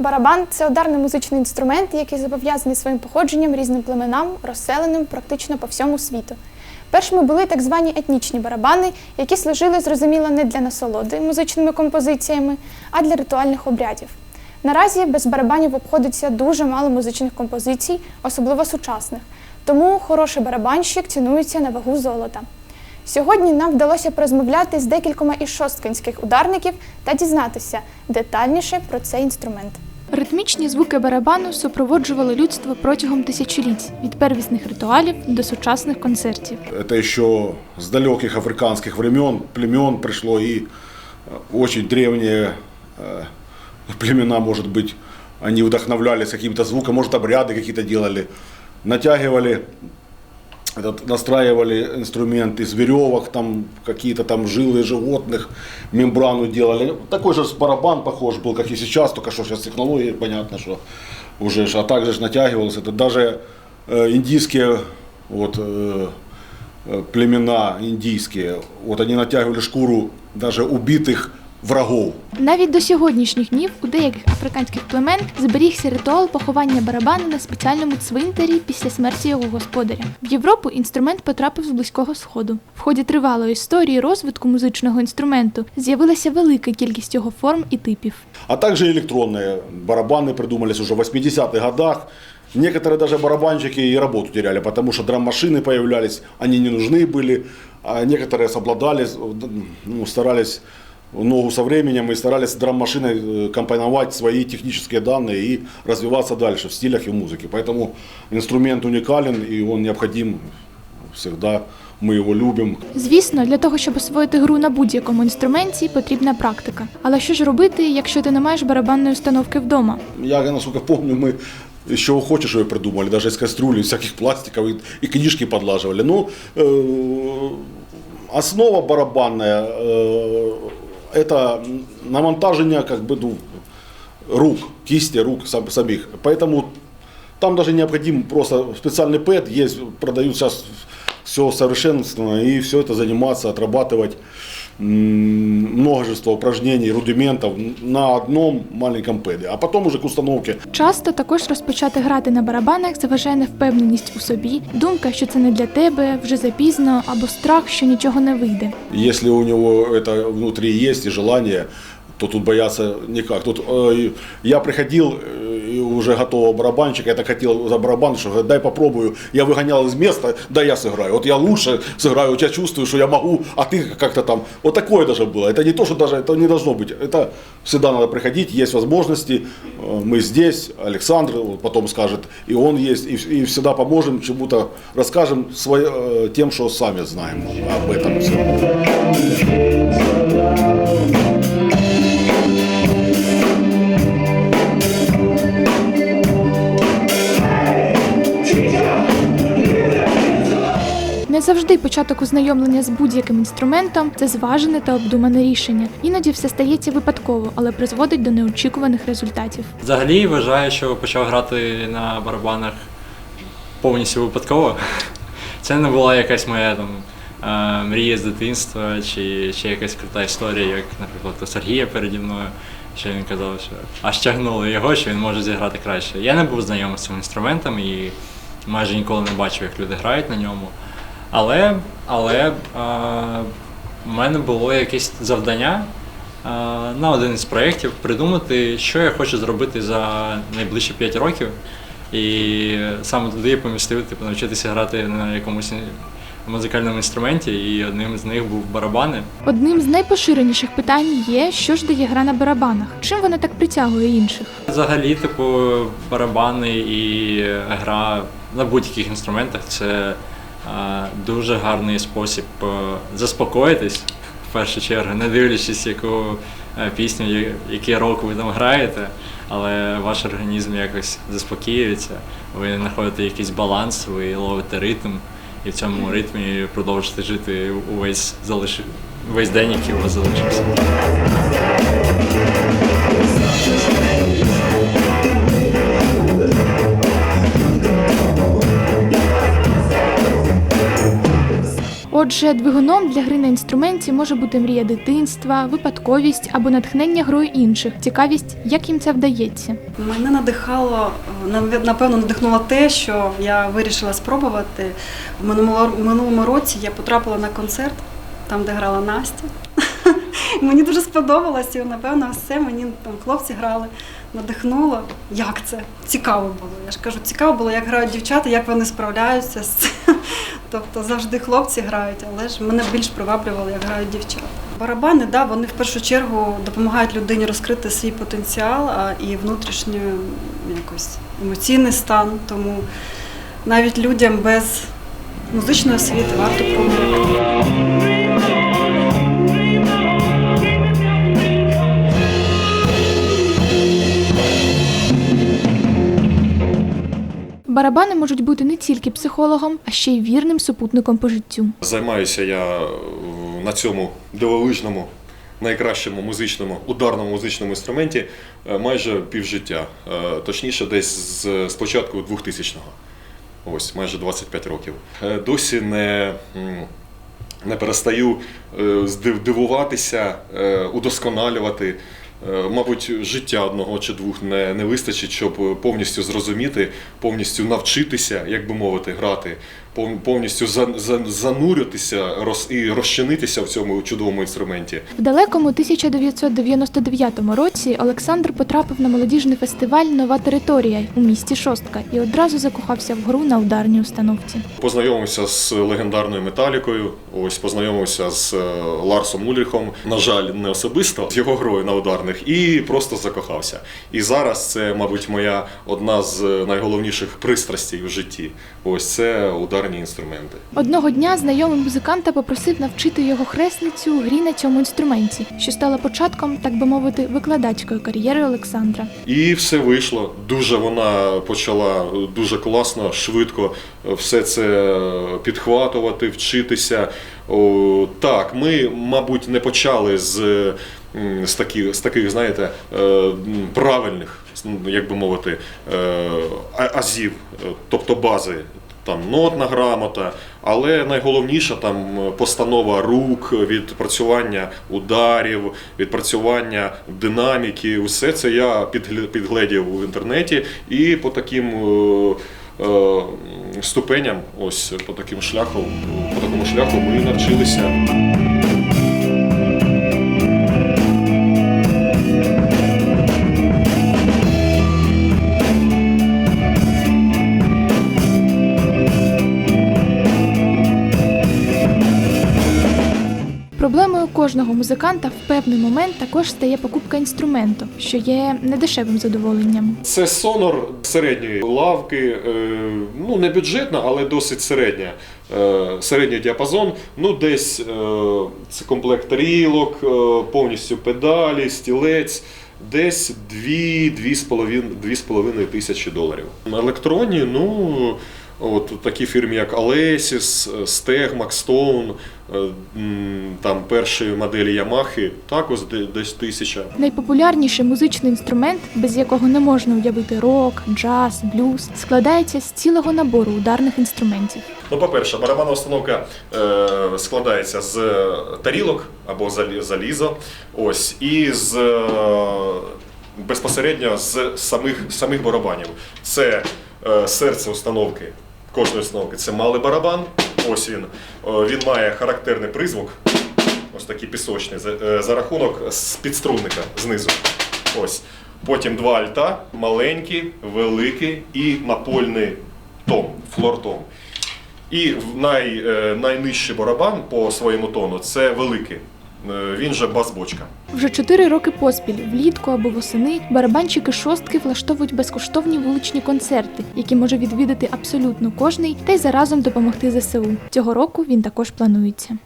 Барабан це ударний музичний інструмент, який зобов'язаний своїм походженням різним племенам, розселеним практично по всьому світу. Першими були так звані етнічні барабани, які служили зрозуміло не для насолоди музичними композиціями, а для ритуальних обрядів. Наразі без барабанів обходиться дуже мало музичних композицій, особливо сучасних. Тому хороший барабанщик цінується на вагу золота. Сьогодні нам вдалося порозмовляти з декількома із шосткинських ударників та дізнатися детальніше про цей інструмент. Ритмічні звуки барабану супроводжували людство протягом тисячоліть від первісних ритуалів до сучасних концертів. Это еще с далеких африканских времен, племен пришло и э, очень древние э, племена, может быть, они вдохновлялись каким-то звуком, может, обряды какие-то делали, натягивали, этот, настраивали инструмент из веревок, там какие-то там жилы животных, мембрану делали. Такой же барабан похож был, как и сейчас, только что сейчас технологии, понятно, что уже, а также ж натягивалось. Это даже э, индийские вот, э, э, племена индийские, вот они натягивали шкуру даже убитых врагов. Навіть до сьогоднішніх днів у деяких африканських племен зберігся ритуал поховання барабана на спеціальному цвинтарі після смерті його господаря. В Європу інструмент потрапив з близького сходу. В ході тривалої історії розвитку музичного інструменту з'явилася велика кількість його форм і типів. А также электронные барабаны придумались уже в 80-х годах. Некоторые даже барабанщики и работу теряли, потому что драм-машины появлялись, они не нужны были, а некоторые совладали, ну, старались в ногу со временем и старались драм-машиной э, компоновать свои технические данные и развиваться дальше в стилях и музыке. Поэтому инструмент уникален и он необходим всегда. Мы его любим. Звісно, для того, щоб освоїти гру на будь-якому інструменті, потрібна практика. Але що ж робити, якщо ти не маєш барабанної установки вдома? Я, насколько помню, мы из чего хочешь ее придумали, даже из кастрюли, из всяких пластиков, и, и книжки подлаживали. Ну, э, основа барабанная, э, это намонтажение как бы ну, рук, кисти рук сам- самих. Поэтому там даже необходим просто специальный пэд, есть, продают сейчас все совершенствовано, и все это заниматься, отрабатывать м, множество упражнений, рудиментов на одном маленьком пэде, а потом уже к установке Часто також розпочати грати на барабанах заважає невпевненість у собі, думка, що це не для тебе, вже запізно, або страх, що нічого не вийде. Если у него это внутри есть и желание, то тут бояться никак. Тут э, я приходил э, и уже готового барабанщика, я так хотел за барабан, что говорит, дай попробую. Я выгонял из места, да я сыграю. Вот я лучше сыграю, вот я чувствую, что я могу, а ты как-то там. Вот такое даже было. Это не то, что даже, это не должно быть. Это всегда надо приходить, есть возможности. Э, Мы здесь, Александр потом скажет, и он есть, и, и всегда поможем, чему-то расскажем свое, э, тем, что сами знаем об этом всем. Завжди початок ознайомлення з будь-яким інструментом це зважене та обдумане рішення. Іноді все стається випадково, але призводить до неочікуваних результатів. Взагалі вважаю, що почав грати на барабанах повністю випадково. Це не була якась моя там е, мрія з дитинства, чи, чи якась крута історія, як, наприклад, у Сергія переді мною, що він казав, що аж тягнули його, що він може зіграти краще. Я не був знайомий з цим інструментом і майже ніколи не бачив, як люди грають на ньому. Але, але в мене було якесь завдання на один із проєктів придумати, що я хочу зробити за найближчі 5 років. І саме туди я помістив типу, навчитися грати на якомусь музикальному інструменті, і одним з них був барабани. Одним з найпоширеніших питань є, що ж дає гра на барабанах. Чим вона так притягує інших? Взагалі, типу, барабани і гра на будь-яких інструментах це дуже гарний спосіб е, заспокоїтись в першу чергу, не дивлячись, яку е, пісню, який рок ви там граєте, але ваш організм якось заспокоюється, ви знаходите якийсь баланс, ви ловите ритм, і в цьому ритмі продовжуєте жити увесь залиш... весь день, який у вас залишився. Отже, двигуном для гри на інструменті може бути мрія дитинства, випадковість або натхнення грою інших, цікавість, як їм це вдається. Мене надихало, напевно, надихнуло те, що я вирішила спробувати. В минулому, році я потрапила на концерт, там, де грала Настя. Мені дуже сподобалось, напевно все мені там хлопці грали, надихнуло. Як це? Цікаво було. Я ж кажу, цікаво було, як грають дівчата, як вони справляються з цим. Тобто завжди хлопці грають, але ж мене більш приваблювало, як грають дівчата. Барабани, да, вони в першу чергу допомагають людині розкрити свій потенціал а, і внутрішній якось емоційний стан. Тому навіть людям без музичної освіти варто пробувати. Барабани можуть бути не тільки психологом, а ще й вірним супутником по життю. Займаюся я е, на цьому дивовижному, найкращому музичному, ударному музичному інструменті е, майже півжиття. Е, Точніше, десь з, з початку 2000-го. Ось, майже 25 років. Досі не, не перестаю дивуватися, удосконалювати. Е, Мабуть, життя одного чи двох не, не вистачить, щоб повністю зрозуміти, повністю навчитися, як би мовити, грати, повністю за, за, зануритися і розчинитися в цьому чудовому інструменті. В далекому 1999 році Олександр потрапив на молодіжний фестиваль Нова територія у місті Шостка і одразу закохався в гру на ударній установці. Познайомився з легендарною металікою. Ось познайомився з е, Ларсом Ульріхом. На жаль, не особисто з його грою на ударних, і просто закохався. І зараз це, мабуть, моя одна з найголовніших пристрастей в житті. Ось це ударні інструменти. Одного дня знайомий музиканта попросив навчити його хресницю грі на цьому інструменті, що стало початком, так би мовити, викладацької кар'єри Олександра. І все вийшло. Дуже вона почала дуже класно, швидко все це підхватувати, вчитися. О, так, ми, мабуть, не почали з, з, такі, з таких, знаєте, е, правильних, як би мовити, е, азів, тобто бази. Там нотна грамота, але найголовніше там постанова рук, відпрацювання ударів, відпрацювання динаміки. Усе це я підгледів в інтернеті і по таким е, е, ступеням, ось по таким шляху, по такому шляху ми навчилися. Кожного музиканта в певний момент також стає покупка інструменту, що є недешевим задоволенням. Це сонор середньої лавки, е, ну не бюджетна, але досить середня. е, Середній діапазон. Ну, десь е, це комплект тарілок, повністю педалі, стілець. Десь 2-2,5 тисячі доларів. Електронні, ну от такі фірми, як Alesis, Steg, Maxstone, е, там перші моделі Ямахи, також де- десь тисяча. Найпопулярніший музичний інструмент, без якого не можна уявити рок, джаз, блюз, складається з цілого набору ударних інструментів. Ну, по-перше, барабанна установка е, складається з тарілок або залі- залізо, ось, і з е, безпосередньо з самих, самих барабанів. Це е, серце установки, кожної установки це малий барабан. Ось він. Е, він має характерний призвук, ось такий пісочний, за, е, за рахунок з підструнника знизу. Ось. Потім два альта, маленький, великий і напольний том, флор-том. І най, е, найнижчий барабан по своєму тону це великий. Е, Він же бас-бочка. Вже чотири роки поспіль, влітку або восени, барабанщики шостки влаштовують безкоштовні вуличні концерти, які може відвідати абсолютно кожний, та й заразом допомогти ЗСУ. Цього року він також планується.